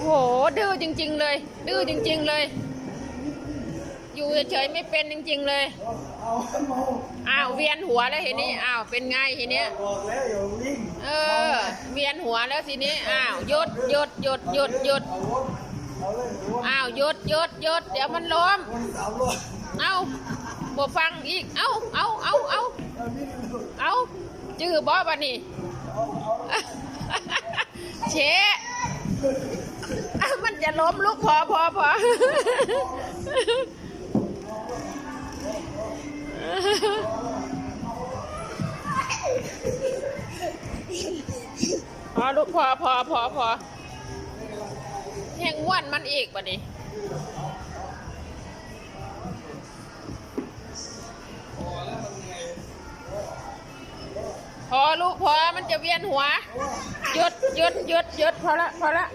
โหดื้อจริง ๆ เลย ดื้อจริง ๆ เลย อยู่เฉยๆไม่เป็นจริง ๆ เลยอ้าวเวียนหัวแล้วทีนี้อ้าวเป็นไงทีเนี้ยบอกแล้วอย่าวิ่งเออ เวียนหัวแล้วทีนี้อ้าวหยุดหยุดหยุดหยุดหยุดอ้าวหยุดหยุดหยุดเดี๋ยวมันล้มวมรอบเอาบอฟังอีกเอาเอาเอาเอาเอาวิ่งเลยเอาจื้อบอบันนี่เชะ ล้มลูกพอพอพอพอลูกพอพอพอพอแห่งว่นมันอีกบัดนี้พอลูกพอมันจะเวียนหัวหยุดหยุดหยุดหยุดพอละพอละ